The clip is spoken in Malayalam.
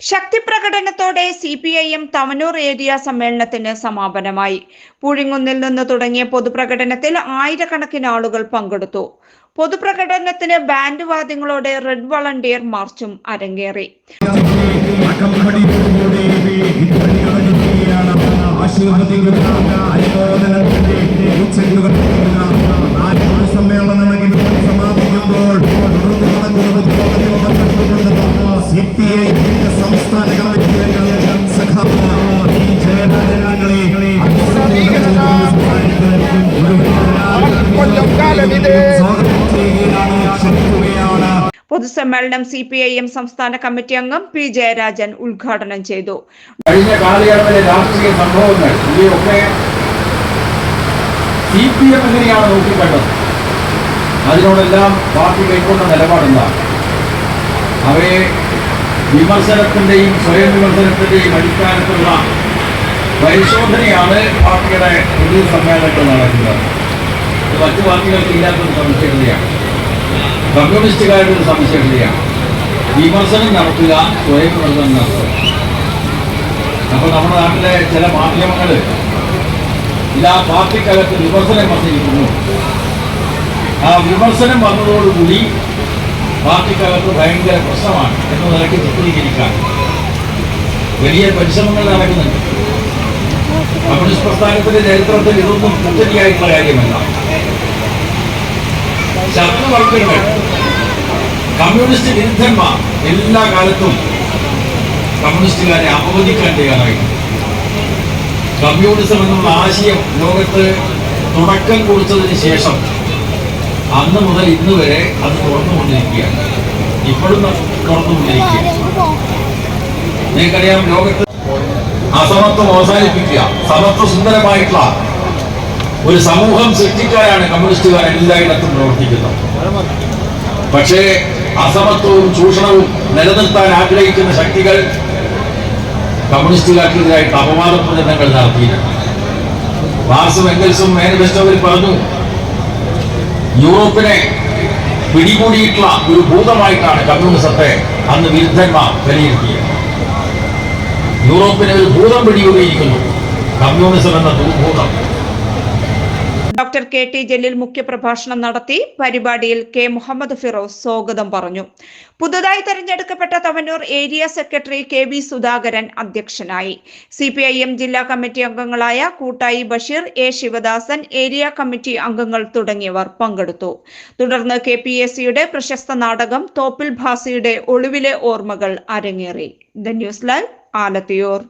ശക്തിപ്രകടനത്തോടെ C P I M Thavanur area സമ്മേളനത്തിന് സമാപനമായി. പുഴിങ്ങുന്നിൽ നിന്ന് തുടങ്ങിയ പൊതുപ്രകടനത്തിൽ ആയിരക്കണക്കിന് ആളുകൾ പങ്കെടുത്തു. പൊതുപ്രകടനത്തിന് ബാൻഡ് വാദ്യങ്ങളോടെ റെഡ് വളണ്ടിയർ മാർച്ചും അരങ്ങേറി. ആശീർവദിക്കുന്ന സി പി ഐ സംസ്ഥാന കമ്മിറ്റി പൊതുസമ്മേളനം സി പി ഐ എം സംസ്ഥാന കമ്മിറ്റി അംഗം പി ജയരാജൻ ഉദ്ഘാടനം ചെയ്തു. കഴിഞ്ഞ കാലയളവിലെ രാഷ്ട്രീയ സംഭവങ്ങൾ ഇവയൊക്കെ സി പി എം എങ്ങനെയാണ് നോക്കിക്കണ്ടത്? അതിനോടെല്ലാം പാർട്ടി കൈക്കൊണ്ട നിലപാടെന്താണ്? അവയെ വിമർശനത്തിന്റെയും സ്വയം വിമർശനത്തിന്റെയും അടിസ്ഥാനത്തിലുള്ള പരിശോധനയാണ് പാർട്ടിയുടെ പൊതു സമ്മേളനത്തിൽ നടക്കുന്നത്. മറ്റു പാർട്ടികൾക്ക് ഇല്ലാത്തൊരു സംശയതയാണ് കമ്മ്യൂണിസ്റ്റുകാരുടെ ഒരു സംശയതയാണ് വിമർശനം നടത്തുക സ്വയം വിമർശനം നടത്തുക. അപ്പോൾ നമ്മുടെ നാട്ടിലെ ചില മാധ്യമങ്ങൾ എല്ലാ പാർട്ടിക്കകത്ത് വിമർശനം വന്നിരിക്കുന്നു. ആ വിമർശനം വന്നതോടുകൂടി പാർട്ടിക്കകത്ത് ഭയങ്കര പ്രശ്നമാണ് എന്ന നിലയ്ക്ക് ചിത്രീകരിക്കാൻ. വലിയ പരിശ്രമങ്ങൾ നടക്കുന്നുണ്ട്. കമ്മ്യൂണിസ്റ്റ് പ്രസ്ഥാനത്തിന്റെ ചരിത്രത്തിൽ ഇതൊന്നും കുത്തരിയായിട്ടുള്ള കാര്യമല്ല. ശത്രുവർഗങ്ങൾ കമ്മ്യൂണിസ്റ്റ് വിരുദ്ധന്മാർ എല്ലാ കാലത്തും കമ്മ്യൂണിസ്റ്റുകാരെ അപവദിക്കാൻ തയ്യാറായിട്ടുണ്ട് കമ്മ്യൂണിസം എന്നുള്ള ആശയം ലോകത്ത് തുടക്കം കുറിച്ചതിന് ശേഷം അന്ന് മുതൽ ഇന്ന് വരെ അത് തുറന്നുകൊണ്ടിരിക്കുകയാണ് ഇപ്പോഴും തുറന്നുകൊണ്ടിരിക്കുകയാണ് നിങ്ങൾക്കറിയാം ലോകത്ത് അസമത്വം അവസാനിപ്പിക്കുക സമത്വ സുന്ദരമായിട്ടുള്ള ഒരു സമൂഹം സൃഷ്ടിക്കാനാണ് കമ്മ്യൂണിസ്റ്റുകാർ എല്ലായിടത്തും പ്രവർത്തിക്കുന്നത്. പക്ഷേ അസമത്വവും ചൂഷണവും നിലനിർത്താൻ ആഗ്രഹിക്കുന്ന ശക്തികൾ കമ്മ്യൂണിസ്റ്റുകാർക്കെതിരായിട്ട് അപവാദ പ്രചരണങ്ങൾ നടത്തിയിട്ടുണ്ട്. മാർസും എംഗൽസും മാനിഫെസ്റ്റോയിൽ പറഞ്ഞു യൂറോപ്പിനെ പിടികൂടിയിട്ടുള്ള ഒരു ഭൂതമായിട്ടാണ് കമ്മ്യൂണിസത്തെ അന്ന് വിരുദ്ധന്മാർ വിലയിരുത്തിയത്. യൂറോപ്പിനെ ഒരു ഭൂതം പിടികൂടിയിരിക്കുന്നു. കമ്മ്യൂണിസം എന്ന ദുർഭൂതം. ഡോക്ടർ കെ ടി ജലീൽ മുഖ്യപ്രഭാഷണം നടത്തി പരിപാടിയിൽ കെ മുഹമ്മദ് ഫിറോസ് സ്വാഗതം പറഞ്ഞു. പുതുതായി തെരഞ്ഞെടുക്കപ്പെട്ട Thavanur area secretary K V Sudhakaran അധ്യക്ഷനായി. സി പി ഐ എം ജില്ലാ കമ്മിറ്റി അംഗങ്ങളായ Koottayi Basheer A Sivadasan area committee അംഗങ്ങൾ തുടങ്ങിയവർ പങ്കെടുത്തു. തുടർന്ന് കെ പി എസ് സിയുടെ പ്രശസ്ത നാടകം തോപ്പിൽ ഭാസിയുടെ ഒളിവിലെ ഓർമ്മകൾ അരങ്ങേറി. The news live Alathiyur.